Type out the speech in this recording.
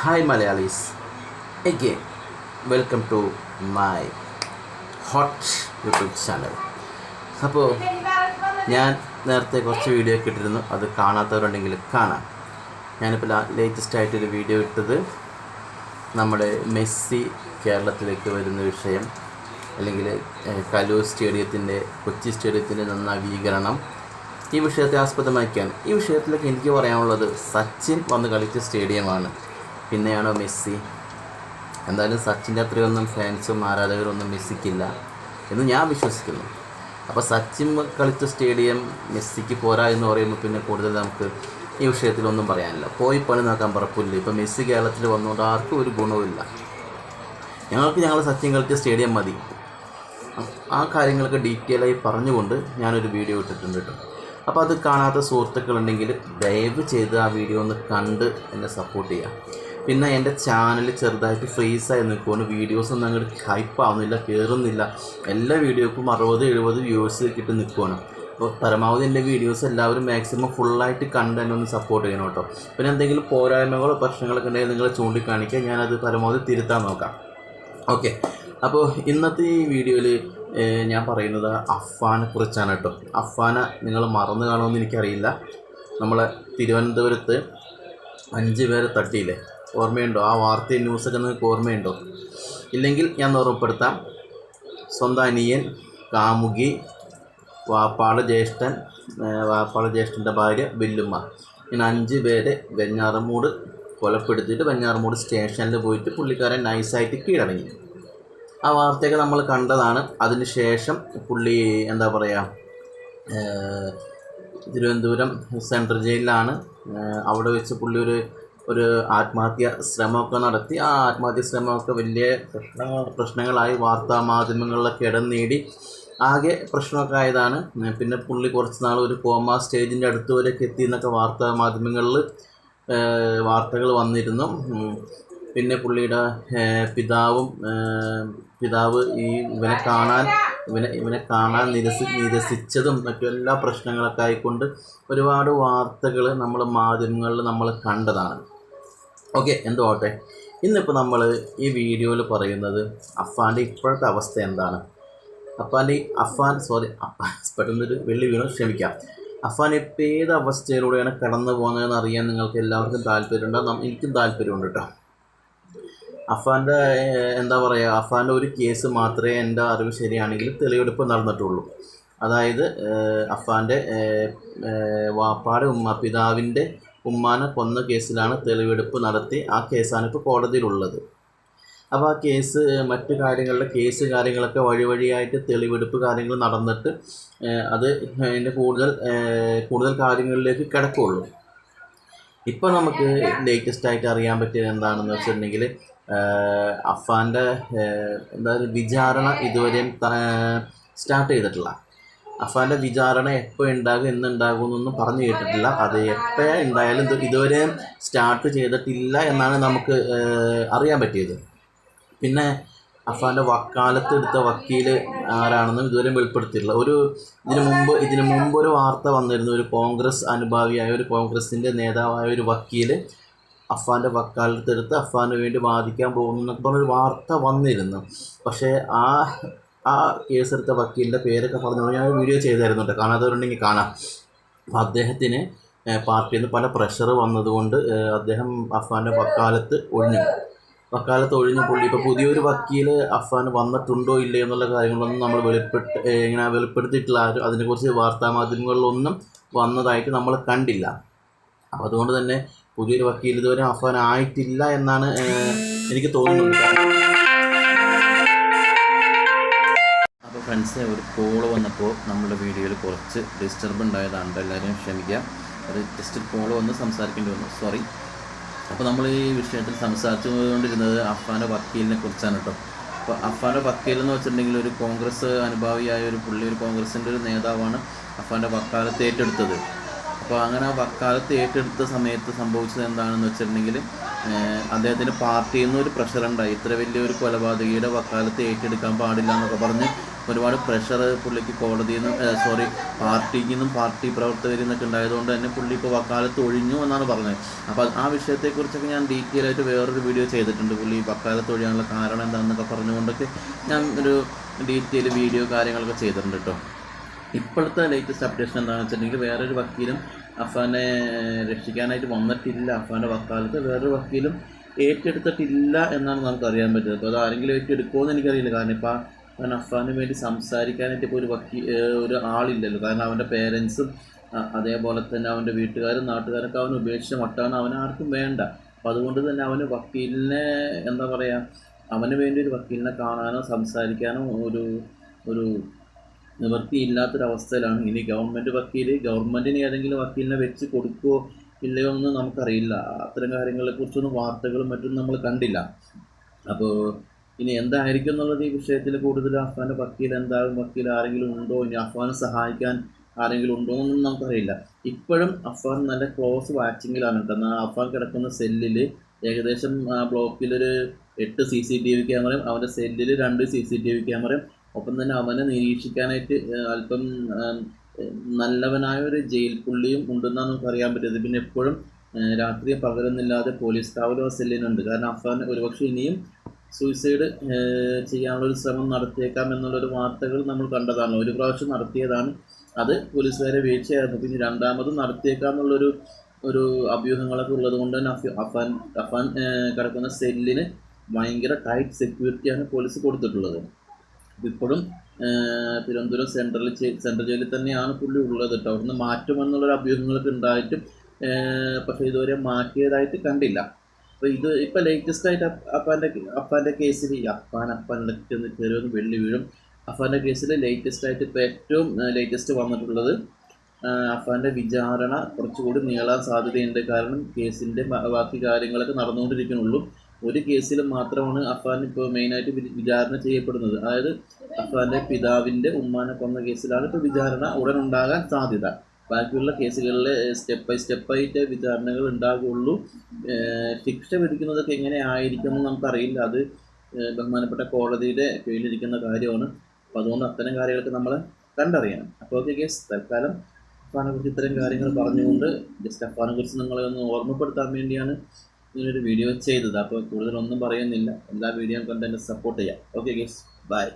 Hi Malayalees again welcome to my hot YouTube channel അപ്പോൾ ഞാൻ നേരത്തെ കുറച്ച് വീഡിയോ ഒക്കെ ഇട്ടിരുന്നു. അത് കാണാത്തവരുണ്ടെങ്കിൽ കാണാം. ഞാനിപ്പോൾ ലേറ്റസ്റ്റ് ആയിട്ടൊരു വീഡിയോ ഇട്ടത് നമ്മുടെ മെസ്സി കേരളത്തിലേക്ക് വരുന്ന വിഷയം. അല്ലെങ്കിൽ കലൂർ സ്റ്റേഡിയത്തിന്റെ കൊച്ചി സ്റ്റേഡിയത്തിന്റെ നവീകരണം ഈ വിഷയത്തെ ആസ്പദമാക്കിയാണ്. ഈ വിഷയത്തിലേക്ക് എനിക്ക് പറയാനുള്ളത് സച്ചിൻ വന്ന് കളിച്ച സ്റ്റേഡിയമാണ്. പിന്നെയാണോ മെസ്സി? എന്തായാലും സച്ചിന്റെ അത്രയൊന്നും ഫാൻസും ആരാധകരൊന്നും മെസ്സിക്കില്ല എന്ന് ഞാൻ വിശ്വസിക്കുന്നു. അപ്പോൾ സച്ചിൻ കളിച്ച സ്റ്റേഡിയം മെസ്സിക്ക് പോരാ എന്ന് പറയുമ്പോൾ പിന്നെ കൂടുതൽ നമുക്ക് ഈ വിഷയത്തിലൊന്നും പറയാനില്ല. പോയി പണി നോക്കാൻ പറപ്പില്ല. ഇപ്പോൾ മെസ്സി കേരളത്തിൽ വന്നുകൊണ്ട് ആർക്കും ഒരു ഗുണവുമില്ല. ഞങ്ങൾക്ക് ഞങ്ങൾ സച്ചിൻ കളിച്ച സ്റ്റേഡിയം മതി. ആ കാര്യങ്ങളൊക്കെ ഡീറ്റെയിൽ ആയി പറഞ്ഞുകൊണ്ട് ഞാനൊരു വീഡിയോ ഇട്ടിട്ടുണ്ട് കേട്ടോ. അപ്പോൾ അത് കാണാത്ത സുഹൃത്തുക്കളുണ്ടെങ്കിൽ ദയവ് ചെയ്ത് ആ വീഡിയോ ഒന്ന് കണ്ട് എന്നെ സപ്പോർട്ട് ചെയ്യുക. പിന്നെ എന്റെ ചാനൽ ചെറുതായിട്ട് ഫ്രീസായി നിൽക്കുകയാണ് വീഡിയോസ് ഒന്നും അങ്ങോട്ട് ഹൈപ്പ് ആവുന്നില്ല കയറുന്നില്ല എല്ലാ വീഡിയോക്കും അറുപത് എഴുപത് വ്യൂവേഴ്സ് കിട്ടി നിൽക്കുവാണ്. അപ്പോൾ പരമാവധി എന്റെ വീഡിയോസ് എല്ലാവരും മാക്സിമം ഫുള്ളായിട്ട് കണ്ട് എന്നെ ഒന്ന് സപ്പോർട്ട് ചെയ്യണം കേട്ടോ. പിന്നെ എന്തെങ്കിലും പോരായ്മകളോ പ്രശ്നങ്ങളൊക്കെ ഉണ്ടെങ്കിൽ നിങ്ങൾ ചൂണ്ടിക്കാണിക്കുക ഞാനത് പരമാവധി തിരുത്താൻ നോക്കാം. ഓക്കെ. അപ്പോൾ ഇന്നത്തെ ഈ വീഡിയോയിൽ ഞാൻ പറയുന്നത് അഫ്വാനെ കുറിച്ചാണ് കേട്ടോ. അഫാന നിങ്ങൾ മറന്നു കാണുമെന്ന് എനിക്കറിയില്ല. നമ്മളെ തിരുവനന്തപുരത്ത് അഞ്ച് പേരെ തട്ടിയില്ലേ? ഓർമ്മയുണ്ടോ? ആ വാർത്തയും ന്യൂസൊക്കെ നിങ്ങൾക്ക് ഓർമ്മയുണ്ടോ? ഇല്ലെങ്കിൽ ഞാൻ ഓർമ്മപ്പെടുത്താം. സ്വന്തം അനിയൻ കാമുകി വാപ്പാട് ജ്യേഷ്ഠൻ വാപ്പാട് ജ്യേഷ്ഠന്റെ ഭാര്യ ബില്ലുമ്മ ഇങ്ങനെ അഞ്ച് പേരെ വെഞ്ഞാറമൂട് കൊലപ്പെടുത്തിയിട്ട് വെഞ്ഞാറമൂട് സ്റ്റേഷനിൽ പോയിട്ട് പുള്ളിക്കാരൻ നൈസായിട്ട് കീഴടങ്ങി. ആ വാർത്തയൊക്കെ നമ്മൾ കണ്ടതാണ്. അതിന് ശേഷം പുള്ളി എന്താ പറയുക തിരുവനന്തപുരം സെൻട്രൽ ജയിലിലാണ്. അവിടെ വെച്ച് പുള്ളി ഒരു ഒരു ആത്മഹത്യ ശ്രമമൊക്കെ നടത്തി. ആ ആത്മഹത്യ ശ്രമമൊക്കെ വലിയ പ്രശ്നങ്ങൾ പ്രശ്നങ്ങളായി വാർത്താ മാധ്യമങ്ങളിലൊക്കെ ഇടം നേടി. ആകെ പ്രശ്നമൊക്കെ ആയതാണ്. പിന്നെ പുള്ളി കുറച്ച് നാൾ ഒരു കോമ സ്റ്റേജിന്റെ അടുത്ത് വരെയൊക്കെ എത്തി എന്നൊക്കെ വാർത്താ മാധ്യമങ്ങളിൽ വാർത്തകൾ വന്നിരുന്നു. പിന്നെ പുള്ളിയുടെ പിതാവും പിതാവ് ഈ ഇവനെ കാണാൻ ഇവനെ ഇവനെ കാണാൻ നിരസി നിരസിച്ചതും മറ്റും എല്ലാ പ്രശ്നങ്ങളൊക്കെ ആയിക്കൊണ്ട് ഒരുപാട് വാർത്തകൾ നമ്മൾ മാധ്യമങ്ങളിൽ നമ്മൾ കണ്ടതാണ്. ഓക്കെ എന്തോ ആവട്ടെ ഇന്നിപ്പോൾ നമ്മൾ ഈ വീഡിയോയിൽ പറയുന്നത് അഫാന്റെ ഇപ്പോഴത്തെ അവസ്ഥ എന്താണ്? അഫാന്റെ അഫാൻ സോറി അഫാൻ പെട്ടെന്നൊരു വെള്ളി വീണു ക്ഷമിക്കാം. അഫാൻ ഇപ്പോൾ ഏത് അവസ്ഥയിലൂടെയാണ് കടന്നു പോകുന്നതെന്ന് അറിയാൻ നിങ്ങൾക്ക് എല്ലാവർക്കും താല്പര്യമുണ്ടോ. നം- എനിക്കും താല്പര്യമുണ്ട് കേട്ടോ അഫാന്റെ എന്താ പറയുക അഫാന്റെ ഒരു കേസ് മാത്രമേ എന്റെ അറിവ് ശരിയാണെങ്കിൽ തെളിവെടുപ്പ് നടന്നിട്ടുള്ളൂ. അതായത് അഫാന്റെ വാപ്പാടെ ഉമ്മ പിതാവിന്റെ ഉമ്മാനെ കൊന്ന കേസിലാണ് തെളിവെടുപ്പ് നടത്തി ആ കേസാണ് ഇപ്പോൾ കോടതിയിലുള്ളത്. അപ്പോൾ ആ കേസ് മറ്റു കാര്യങ്ങളുടെ കേസ് കാര്യങ്ങളൊക്കെ വഴി വഴിയായിട്ട് തെളിവെടുപ്പ് കാര്യങ്ങൾ നടന്നിട്ട് അത് അതിന്റെ കൂടുതൽ കൂടുതൽ കാര്യങ്ങളിലേക്ക് കിടക്കുള്ളൂ. ഇപ്പോൾ നമുക്ക് ലേറ്റസ്റ്റ് ആയിട്ട് അറിയാൻ പറ്റിയത് എന്താണെന്ന് വെച്ചിട്ടുണ്ടെങ്കിൽ അഫാന്റെ എന്താ വിചാരണ ഇതുവരെയും സ്റ്റാർട്ട് ചെയ്തിട്ടില്ല. അഫാന്റെ വിചാരണ എപ്പോൾ ഉണ്ടാകും എന്നുണ്ടാകും എന്നൊന്നും പറഞ്ഞു കേട്ടിട്ടില്ല. അത് എപ്പോൾ ഉണ്ടായാലും ഇതുവരെ സ്റ്റാർട്ട് ചെയ്തിട്ടില്ല എന്നാണ് നമുക്ക് അറിയാൻ പറ്റിയത്. പിന്നെ അഫാന്റെ വക്കാലത്ത് എടുത്ത വക്കീൽ ആരാണെന്നും ഇതുവരെ വെളിപ്പെടുത്തിയിട്ടില്ല. ഒരു ഇതിനു മുമ്പ് ഇതിനു മുമ്പ് ഒരു വാർത്ത വന്നിരുന്നു. ഒരു കോൺഗ്രസ് അനുഭാവിയായ ഒരു കോൺഗ്രസിന്റെ നേതാവായ ഒരു വക്കീൽ അഫാന്റെ വക്കാലത്തെടുത്ത് അഫാന് വേണ്ടി വാദിക്കാൻ പോകുന്നു എന്നൊക്കെ പറഞ്ഞൊരു വാർത്ത വന്നിരുന്നു. പക്ഷേ ആ ആ കേസെടുത്ത വക്കീലിന്റെ പേരൊക്കെ പറഞ്ഞു ഞാൻ വീഡിയോ ചെയ്തായിരുന്നു കേട്ടോ കാണാത്തവരുണ്ടെങ്കിൽ കാണാം. അപ്പോൾ അദ്ദേഹത്തിന് പാർട്ടിയിൽ നിന്ന് പല പ്രഷർ വന്നതുകൊണ്ട് അദ്ദേഹം അഫ്വാന്റെ വക്കാലത്ത് ഒഴിഞ്ഞു. വക്കാലത്ത് ഒഴിഞ്ഞ പുള്ളി ഇപ്പോൾ പുതിയൊരു വക്കീൽ അഫ്വാൻ വന്നിട്ടുണ്ടോ ഇല്ലയോ എന്നുള്ള കാര്യങ്ങളൊന്നും നമ്മൾ വെളിപ്പെട്ട് ഇങ്ങനെ വെളിപ്പെടുത്തിയിട്ടില്ല ആരും അതിനെക്കുറിച്ച് വാർത്താ മാധ്യമങ്ങളിലൊന്നും വന്നതായിട്ട് നമ്മൾ കണ്ടില്ല. അപ്പോൾ അതുകൊണ്ട് തന്നെ പുതിയൊരു വക്കീൽ ഇതുവരെ അഫ്വാൻ ആയിട്ടില്ല എന്നാണ് എനിക്ക് തോന്നുന്നത്. ഫ്രണ്ട്സ് ഒരു കോൾ വന്നപ്പോൾ നമ്മുടെ വീഡിയോയിൽ കുറച്ച് ഡിസ്റ്റർബ് ഉണ്ടായതാണ്. എല്ലാവരും ക്ഷമിക്കുക. അത് ജസ്റ്റ് കോൾ വന്ന് സംസാരിക്കേണ്ടി വന്നു. സോറി അപ്പോൾ നമ്മൾ ഈ വിഷയത്തിൽ സംസാരിച്ചു സംസാരിച്ചുകൊണ്ടിരുന്നത് അഫ്ഫാന്റെ വക്കീലിനെ കുറിച്ചാണ് കേട്ടോ. അപ്പോൾ അഫ്ഫാന്റെ വക്കീൽ എന്ന് വെച്ചിട്ടുണ്ടെങ്കിൽ ഒരു കോൺഗ്രസ് അനുഭാവിയായ ഒരു പുള്ളി ഒരു കോൺഗ്രസിന്റെ ഒരു നേതാവാണ് അഫ്ഫാന്റെ വക്കാലത്ത് ഏറ്റെടുത്തത്. അപ്പോൾ അങ്ങനെ ആ വക്കാലത്ത് ഏറ്റെടുത്ത സമയത്ത് സംഭവിച്ചത് എന്താണെന്ന് വെച്ചിട്ടുണ്ടെങ്കിൽ അദ്ദേഹത്തിന്റെ പാർട്ടിയിൽ നിന്ന് ഒരു പ്രഷർ ഉണ്ടായി. ഇത്ര വലിയൊരു കൊലപാതകയുടെ വക്കാലത്ത് ഏറ്റെടുക്കാൻ പാടില്ല എന്നൊക്കെ പറഞ്ഞ് ഒരുപാട് പ്രഷർ പുള്ളിക്ക് കോടതിയിൽ നിന്ന് സോറി പാർട്ടിയിൽ നിന്നും പാർട്ടി പ്രവർത്തകരിൽ നിന്നൊക്കെ ഉണ്ടായതുകൊണ്ട് തന്നെ പുള്ളി ഇപ്പോൾ വക്കാലത്ത് ഒഴിഞ്ഞു എന്നാണ് പറഞ്ഞത്. അപ്പോൾ ആ വിഷയത്തെക്കുറിച്ചൊക്കെ ഞാൻ ഡീറ്റെയിൽ ആയിട്ട് വേറൊരു വീഡിയോ ചെയ്തിട്ടുണ്ട് പുള്ളി വക്കാലത്ത് ഒഴിയാനുള്ള കാരണം എന്താണെന്നൊക്കെ പറഞ്ഞുകൊണ്ടൊക്കെ ഞാൻ ഒരു ഡീറ്റെയിൽ വീഡിയോ കാര്യങ്ങളൊക്കെ ചെയ്തിട്ടുണ്ട് കേട്ടോ ഇപ്പോഴത്തെ ലേറ്റസ്റ്റ് അപ്ഡേഷൻ എന്താണെന്ന് വെച്ചിട്ടുണ്ടെങ്കിൽ വേറൊരു വക്കീലും അഫാനെ രക്ഷിക്കാനായിട്ട് വന്നിട്ടില്ല. അഫാന്റെ വക്കാലത്ത് വേറൊരു വക്കീലും ഏറ്റെടുത്തിട്ടില്ല എന്നാണ് നമുക്ക് അറിയാൻ പറ്റുന്നത്. അപ്പോൾ അത് ആരെങ്കിലും ഏറ്റെടുക്കുമോ എന്ന് എനിക്കറിയില്ല. കാരണം ഇപ്പോൾ അവൻ അഫ്ഫാന് വേണ്ടി സംസാരിക്കാനായിട്ട് ഇപ്പോൾ ഒരു വക്കീ ഒരു ആളില്ലല്ലോ. കാരണം അവന്റെ പേരൻസും അതേപോലെ തന്നെ അവന്റെ വീട്ടുകാരും നാട്ടുകാരൊക്കെ അവൻ ഉപേക്ഷിച്ച മട്ടാണ് അവൻ ആർക്കും വേണ്ട. അപ്പോൾ അതുകൊണ്ട് തന്നെ അവന് വക്കീലിനെ എന്താ പറയുക അവന് വേണ്ടി ഒരു വക്കീലിനെ കാണാനോ സംസാരിക്കാനോ ഒരു ഒരു നിവൃത്തി നിവൃത്തിയില്ലാത്തൊരവസ്ഥയിലാണ് ഇനി ഗവൺമെന്റ് വക്കീൽ ഗവൺമെന്റിന് ഏതെങ്കിലും വക്കീലിനെ വെച്ച് കൊടുക്കുമോ ഇല്ലയോ എന്ന് നമുക്കറിയില്ല. അത്തരം കാര്യങ്ങളെക്കുറിച്ചൊന്നും വാർത്തകളും മറ്റും നമ്മൾ കണ്ടില്ല. അപ്പോൾ ഇനി എന്തായിരിക്കും എന്നുള്ളത് ഈ വിഷയത്തിൽ കൂടുതൽ അഫ്ഗാന്റെ വക്കീൽ എന്താകും വക്കീൽ ആരെങ്കിലും ഉണ്ടോ? ഇനി അഫ്ഗാനെ സഹായിക്കാൻ ആരെങ്കിലും ഉണ്ടോ എന്നൊന്നും നമുക്കറിയില്ല. ഇപ്പോഴും അഫ്ഗാൻ നല്ല ക്ലോസ് വാച്ചിങ്ങിലാണ് കേട്ടോ. അഫ്ഗാൻ കിടക്കുന്ന സെല്ലിൽ ഏകദേശം ബ്ലോക്കിലൊരു എട്ട് സി സി ടി വി ക്യാമറയും അവന്റെ സെല്ലിൽ രണ്ട് സി സി ടി വി ക്യാമറയും. ഒപ്പം തന്നെ അവനെ നിരീക്ഷിക്കാനായിട്ട് അല്പം നല്ലവനായ ഒരു ജയിൽ പുള്ളിയും ഉണ്ടെന്നാണ് നമുക്ക് അറിയാൻ പറ്റിയത്. പിന്നെ എപ്പോഴും രാത്രി രാത്രിയും പകലൊന്നുമില്ലാതെ പോലീസ് കാവലും സെല്ലിനുണ്ട്. കാരണം അഫ്ഗാൻ ഒരുപക്ഷെ ഇനിയും സൂയിസൈഡ് ചെയ്യാനുള്ളൊരു ശ്രമം നടത്തിയേക്കാം എന്നുള്ളൊരു വാർത്തകൾ നമ്മൾ കണ്ടതാണ്. ഒരു പ്രാവശ്യം നടത്തിയതാണ്. അത് പോലീസുകാരെ വീഴ്ചയായിരുന്നു. പിന്നെ രണ്ടാമതും നടത്തിയേക്കാം എന്നുള്ളൊരു ഒരു അഭ്യൂഹങ്ങളൊക്കെ ഉള്ളത് കൊണ്ട് തന്നെ അഫി- അഫാൻ അഫാൻ കിടക്കുന്ന സെല്ലിന് ഭയങ്കര ടൈറ്റ് സെക്യൂരിറ്റിയാണ് പോലീസ് കൊടുത്തിട്ടുള്ളത്. ഇപ്പോഴും തിരുവനന്തപുരം സെൻട്രൽ സെൻട്രൽ ജയിലിൽ തന്നെയാണ് പുള്ളി ഉള്ളത് കേട്ടോ. അവിടുന്ന് മാറ്റുമെന്നുള്ളൊരു അഭ്യൂഹങ്ങളൊക്കെ ഉണ്ടായിട്ടും പക്ഷേ ഇതുവരെ മാറ്റിയതായിട്ട് കണ്ടില്ല. അപ്പോൾ ഇത് ഇപ്പോൾ ലേറ്റസ്റ്റ് ആയിട്ട് അപ്പ- അപ്പാന്റെ അപ്പാന്റെ കേസിൽ ഈ അപ്പാൻ അപ്പാന്റെ കയറി ഒന്ന് വെള്ളി വീഴും. അഫാന്റെ കേസിൽ ലേറ്റസ്റ്റ് ആയിട്ട് ഇപ്പോൾ ഏറ്റവും ലേറ്റസ്റ്റ് വന്നിട്ടുള്ളത് അഫാന്റെ വിചാരണ കുറച്ചുകൂടി നീളാൻ സാധ്യതയുണ്ട്. കാരണം കേസിന്റെ ബാക്കി കാര്യങ്ങളൊക്കെ നടന്നുകൊണ്ടിരിക്കുന്നുള്ളൂ. ഒരു കേസിൽ മാത്രമാണ് അഫാൻ ഇപ്പോൾ മെയിനായിട്ട് വിചാരണ ചെയ്യപ്പെടുന്നത്. അതായത് അഫാന്റെ പിതാവിന്റെ ഉമ്മാനെ കൊന്ന കേസിലാണ് ഇപ്പോൾ വിചാരണ ഉടൻ ഉണ്ടാകാൻ സാധ്യത. ബാക്കിയുള്ള കേസുകളിൽ സ്റ്റെപ്പ് ബൈ സ്റ്റെപ്പായിട്ട് വിചാരണകൾ ഉണ്ടാകുള്ളൂ ശിക്ഷ വിധിക്കുന്നതൊക്കെ എങ്ങനെ ആയിരിക്കും എന്ന് നമുക്കറിയില്ല. അത് ബഹുമാനപ്പെട്ട കോടതിയുടെ കീഴിലിരിക്കുന്ന കാര്യമാണ്. അപ്പോൾ അതുകൊണ്ട് അത്തരം കാര്യങ്ങളൊക്കെ നമ്മൾ കണ്ടറിയണം. അപ്പോൾ ഓക്കെ കേസ് തൽക്കാലം അഫാനെ കുറിച്ച് ഇത്തരം കാര്യങ്ങൾ പറഞ്ഞുകൊണ്ട് ജസ്റ്റ് അപ്പാനെ കുറിച്ച് നിങ്ങളെ ഒന്ന് ഓർമ്മപ്പെടുത്താൻ വേണ്ടിയാണ് ഇങ്ങനൊരു വീഡിയോ ചെയ്തത്. അപ്പോൾ കൂടുതലൊന്നും പറയുന്നില്ല. എല്ലാ വീഡിയോയും കണ്ട് എന്നെ സപ്പോർട്ട് ചെയ്യാം. Okay guys bye.